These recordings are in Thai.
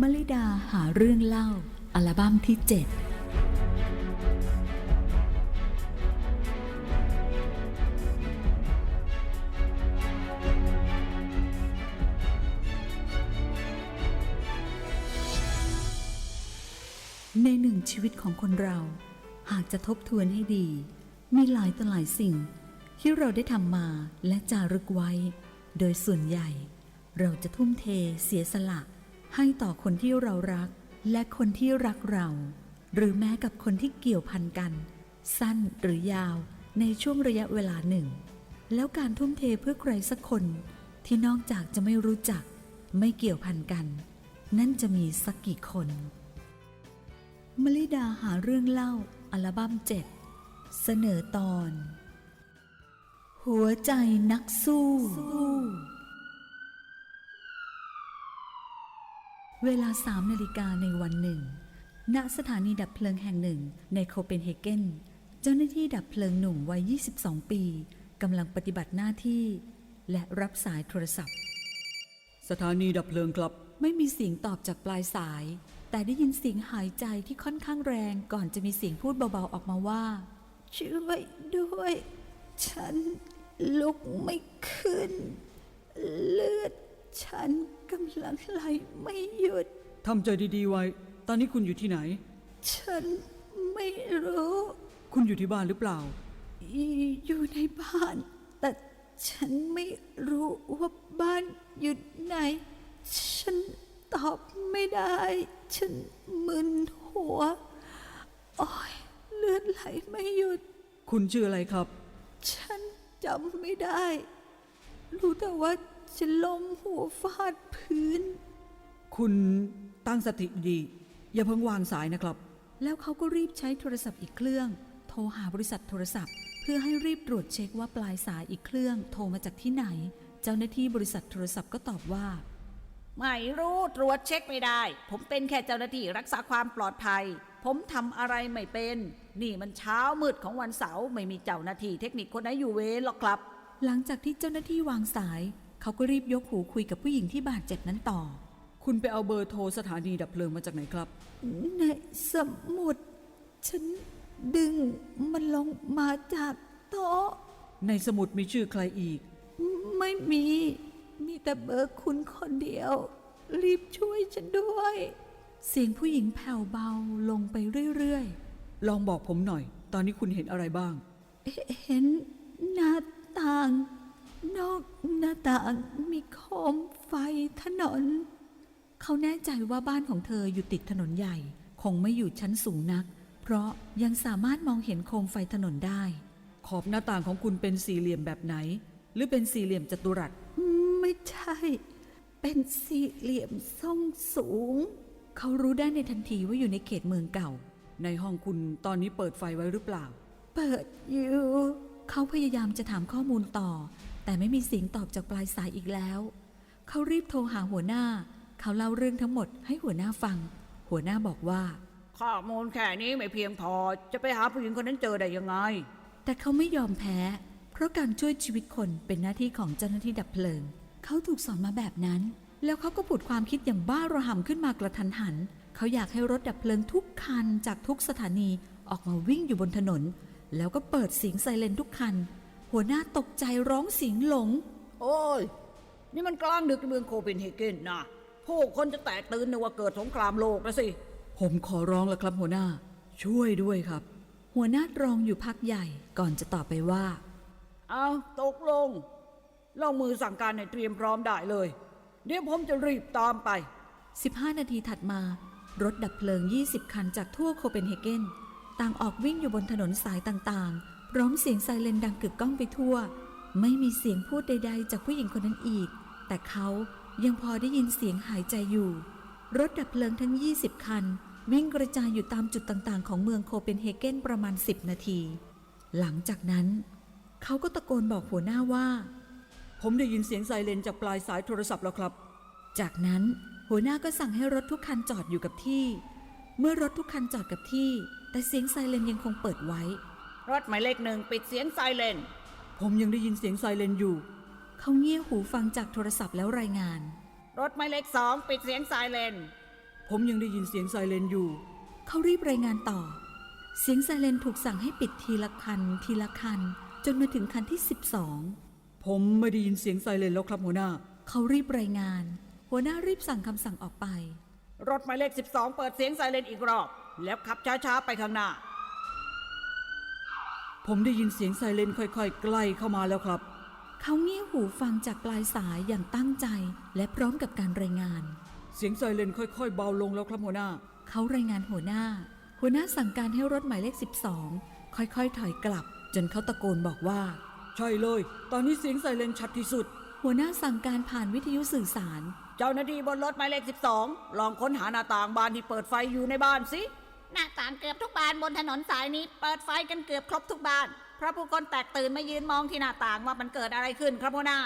มลิดาหาเรื่องเล่า อัลบั้มที่ 7ในหนึ่งชีวิตของคนเรา หากจะทบทวนให้ดี มีหลายต่อหลายสิ่ง ที่เราได้ทำมาและจารึกไว้ โดยส่วนใหญ่ เราจะทุ่มเทเสียสละ ให้ต่อคนที่เรารักและคนที่รักเรา หรือแม้กับคนที่เกี่ยวพันกัน สั้นหรือยาวในช่วงระยะเวลาหนึ่ง แล้วการทุ่มเทเพื่อใครสักคนที่นอกจากจะไม่รู้จัก ไม่เกี่ยวพันกัน นั่นจะมีสักกี่คนมลิดาหาเรื่องเล่า อัลบั้มเจ็ดเสนอตอน หัวใจนักสู้ เวลาสามนาฬิกาในวันหนึ่ง ณ สถานีดับเพลิงแห่งหนึ่งในโคเปนเฮเกน เจ้าหน้าที่ดับเพลิงหนุ่มวัย 22 ปีกำลังปฏิบัติหน้าที่ และรับสายโทรศัพท์ สถานีดับเพลิงครับ ไม่มีเสียงตอบจากปลายสาย แต่ได้ยินเสียงหายใจที่ค่อนข้างแรงก่อนจะมีเสียงพูดเบาๆออกมาว่า ช่วยด้วย ฉันลุกไม่ขึ้นเลือด ฉันกำลังไหลไม่หยุด ทำใจดีๆไว้ ตอนนี้คุณอยู่ที่ไหน ฉันไม่รู้ คุณอยู่ที่บ้านหรือเปล่า อยู่ในบ้าน แต่ฉันไม่รู้ว่าบ้านอยู่ไหน ฉันตอบไม่ได้ ฉันมึนหัวโอ้ยเลือดไหลไม่หยุด คุณชื่ออะไรครับ ฉันจำไม่ได้ รู้แต่ว่า ฉันล้มหัวฟาดพื้น คุณตั้งสติดี อย่าเพิ่งวางสายนะครับ แล้วเขาก็รีบใช้โทรศัพท์อีกเครื่อง โทรหาบริษัทโทรศัพท์ เพื่อให้รีบตรวจเช็คว่าปลายสายอีกเครื่อง โทรมาจากที่ไหน เจ้าหน้าที่บริษัทโทรศัพท์ก็ตอบว่า ไม่รู้ตรวจเช็คไม่ได้ ผมเป็นแค่เจ้าหน้าที่รักษาความปลอดภัย ผมทำอะไรไม่เป็น นี่มันเช้ามืดของวันเสาร์ไม่มีเจ้าหน้าที่เทคนิคคนไหนอยู่เวรหรอกครับ หลังจากที่เจ้าหน้าที่วางสาย เขาก็รีบยกหูคุยกับผู้หญิงที่บาดเจ็บนั้นต่อ คุณไปเอาเบอร์โทรสถานีดับเพลิงมาจากไหนครับ ในสมุด ฉันดึงมันลงมาจากโต๊ะ ในสมุดมีชื่อใครอีก ไม่มี มีแต่เบอร์คุณคนเดียว รีบช่วยฉันด้วย เสียงผู้หญิงแผ่วเบาลงไปเรื่อยลองบอกผมหน่อย ตอนนี้คุณเห็นอะไรบ้างๆเห็นหน้าต่าง นอกหน้าต่างมีโคมไฟถนน เขาแน่ใจว่าบ้านของเธออยู่ติดถนนใหญ่ คงไม่อยู่ชั้นสูงนัก เพราะยังสามารถมองเห็นโคมไฟถนนได้ ขอบหน้าต่างของคุณเป็นสี่เหลี่ยมแบบไหน หรือเป็นสี่เหลี่ยมจัตุรัส ไม่ใช่ เป็นสี่เหลี่ยมทรงสูง เขารู้ได้ในทันทีว่าอยู่ในเขตเมืองเก่า ในห้องคุณตอนนี้เปิดไฟไว้หรือเปล่า เปิดอยู่ เขาพยายามจะถามข้อมูลต่อ แต่ไม่มีเสียงตอบจากปลายสายอีกแล้ว เขารีบโทรหาหัวหน้า เขาเล่าเรื่องทั้งหมดให้หัวหน้าฟัง หัวหน้าบอกว่า ข้อมูลแค่นี้ไม่เพียงพอ จะไปหาผู้หญิงคนนั้นเจอได้ยังไง แต่เขาไม่ยอมแพ้ เพราะการช่วยชีวิตคนเป็นหน้าที่ของเจ้าหน้าที่ดับเพลิง เขาถูกสอนมาแบบนั้น แล้วเขาก็ผุดความคิดอย่างบ้าระห่ำขึ้นมากระทันหัน เขาอยากให้รถดับเพลิงทุกคันจากทุกสถานีออกมาวิ่งอยู่บนถนน แล้วก็เปิดเสียงไซเรนทุกคัน หัวหน้าตกใจร้องเสียงหลง โอ้ย นี่มันกลางดึกในเมืองโคเปนเฮเกนนะผู้คนจะแตกตื่นนึกว่าเกิดสงครามโลกนะสิ ผมขอร้องแล้วครับหัวหน้า ช่วยด้วยครับ หัวหน้ารองอยู่พักใหญ่ก่อนจะตอบไปว่า เอาตกลงลงมือสั่งการให้เตรียมพร้อมได้เลย เดี๋ยวผมจะรีบตามไป 15 นาทีถัดมา รถดับเพลิง 20 คันจากทั่วโคเปนเฮเกนต่างออกวิ่งอยู่บนถนนสายต่างๆ พร้อมเสียงไซเรนดังกึกก้องไปทั่ว ไม่มีเสียงพูดใด ๆ จากผู้หญิงคนนั้นอีก แต่เขายังพอได้ยินเสียงหายใจอยู่ รถดับเพลิงทั้ง 20 คันวิ่งกระจายอยู่ตามจุดต่างๆ ของเมืองโคเปนเฮเกนประมาณ 10 นาที หลังจากนั้น เขาก็ตะโกนบอกหัวหน้าว่า ผมได้ยินเสียงไซเรนจากปลายสายโทรศัพท์แล้วครับ จากนั้นหัวหน้าก็สั่งให้รถทุกคันจอดอยู่กับที่ เมื่อรถทุกคันจอดกับที่ แต่เสียงไซเรนยังคงเปิดไว้ รถหมายเลขหนึ่งปิดเสียงไซเรน ผมยังได้ยินเสียงไซเรนอยู่ เขาเงี่ยหูฟังจากโทรศัพท์แล้วรายงาน รถหมายเลขสองปิดเสียงไซเรน ผมยังได้ยินเสียงไซเรนอยู่ เขารีบรายงานต่อ เสียงไซเรนถูกสั่งให้ปิดทีละคัน ทีละคัน จนมาถึงคันที่ 12 ผมไม่ได้ยินเสียงไซเรนแล้วครับหัวหน้า เขารีบรายงาน หัวหน้ารีบสั่งคำสั่งออกไป รถหมายเลข 12 เปิดเสียงไซเรนอีกรอบ แล้วขับช้าๆไปข้างหน้า ผมได้ยินเสียงไซเรนค่อยๆ ใกล้เข้ามาแล้วครับ เขาเงี่ยหูฟังจากปลายสายอย่างตั้งใจและพร้อมกับการรายงาน เสียงไซเรนค่อยๆ เบาลงแล้วครับหัวหน้า เขารายงานหัวหน้า หัวหน้าสั่งการให้รถหมายเลข 12 ค่อยๆ ถอยกลับ จนเขาตะโกนบอกว่า ใช่เลย ตอนนี้เสียงไซเรนชัดที่สุด หัวหน้าสั่งการผ่านวิทยุสื่อสาร เจ้าหน้าที่บนรถหมายเลข 12 ลองค้นหาหน้าต่างบานที่เปิดไฟอยู่ในบ้านสิ หน้าต่างเกือบทุกบานบนถนนสายนี้เปิดไฟกันเกือบครบทุกบาน เพราะผู้คนแตกตื่นมายืนมองที่หน้าต่างว่ามันเกิดอะไรขึ้นครับหัวหน้า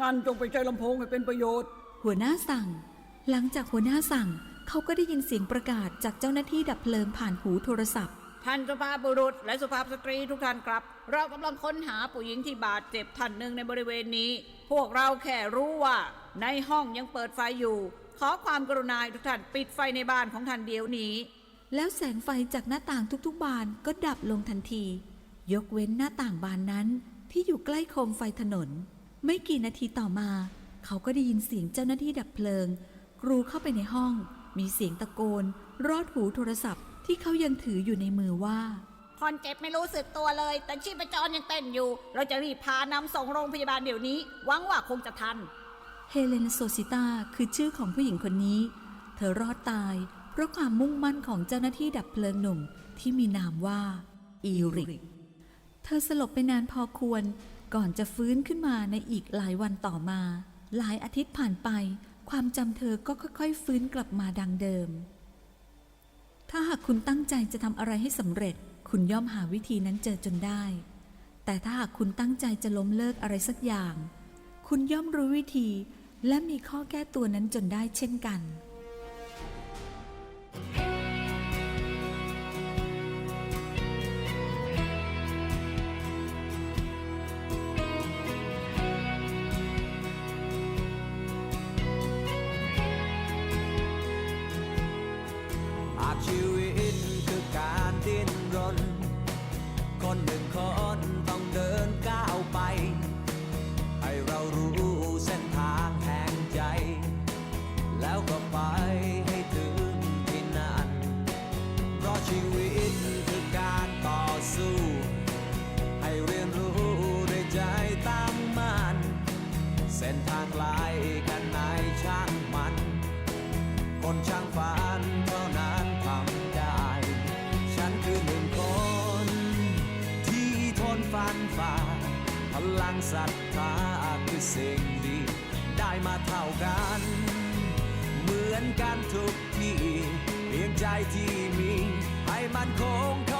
งั้นจงไปใช้ลำโพงให้เป็นประโยชน์ หัวหน้าสั่ง หลังจากหัวหน้าสั่ง เขาก็ได้ยินเสียงประกาศจากเจ้าหน้าที่ดับเพลิงผ่านหูโทรศัพท์ ท่านสุภาพบุรุษและสุภาพสตรีทุกท่านครับ เรากำลังค้นหาผู้หญิงที่บาดเจ็บท่านหนึ่งในบริเวณนี้ พวกเราแค่รู้ว่า ในห้องยังเปิดไฟอยู่ ขอความกรุณาให้ทุกท่านปิดไฟในบ้านของท่านเดี๋ยวนี้ แล้วแสงไฟจากหน้าต่างทุกๆ บานก็ดับลงทันที ยกเว้นหน้าต่างบานนั้นที่อยู่ใกล้โคมไฟถนน ไม่กี่นาทีต่อมา เขาก็ได้ยินเสียงเจ้าหน้าที่ดับเพลิง กรูเข้าไปในห้อง มีเสียงตะโกน รอดหูโทรศัพท์ที่เขายังถืออยู่ในมือว่าคนเจ็บไม่รู้สึกตัวเลย แต่ชีพจรยังเต้นอยู่ เราจะรีบพานำส่งโรงพยาบาลเดี๋ยวนี้หวังว่าคงจะทัน เฮเลนโซซิตาคือชื่อของผู้หญิงคนนี้ เธอรอดตาย เพราะความมุ่งมั่นของเจ้าหน้าที่ดับเพลิงหนุ่มที่มีนามว่าอีริก เธอสลบไปนานพอควรก่อนจะฟื้นขึ้นมาในอีกหลายวันต่อมา หลายอาทิตย์ผ่านไป ความจำเธอก็ค่อยๆ ฟื้นกลับมาดังเดิม ถ้าหากคุณตั้งใจจะทำอะไรให้สำเร็จ คุณย่อมหาวิธีนั้นเจอจนได้ แต่ถ้าหากคุณตั้งใจจะล้มเลิกอะไรสักอย่าง คุณย่อมรู้วิธีและมีข้อแก้ตัวนั้นจนได้เช่นกัน ฟันฝ่าพลังศรัทธาคือสิ่งดี ได้มาเท่ากัน เหมือนกันทุกที่เพียงใจที่มี ให้มันคงคง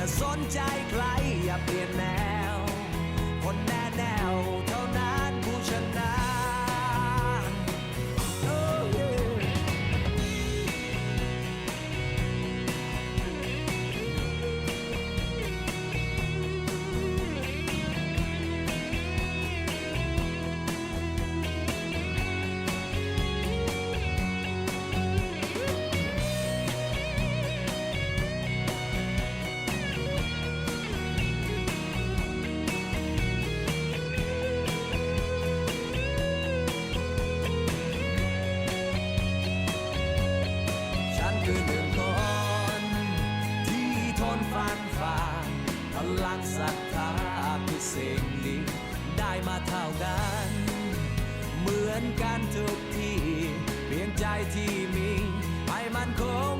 อย่าสนใจใคร อย่าเปลี่ยนแนว ฟ้นฟ้าพลังศรัทธาคือสิ่งนี้ได้มาเท่ากัน เหมือนกันทุกที่ เพียงใจที่มีให้มันคง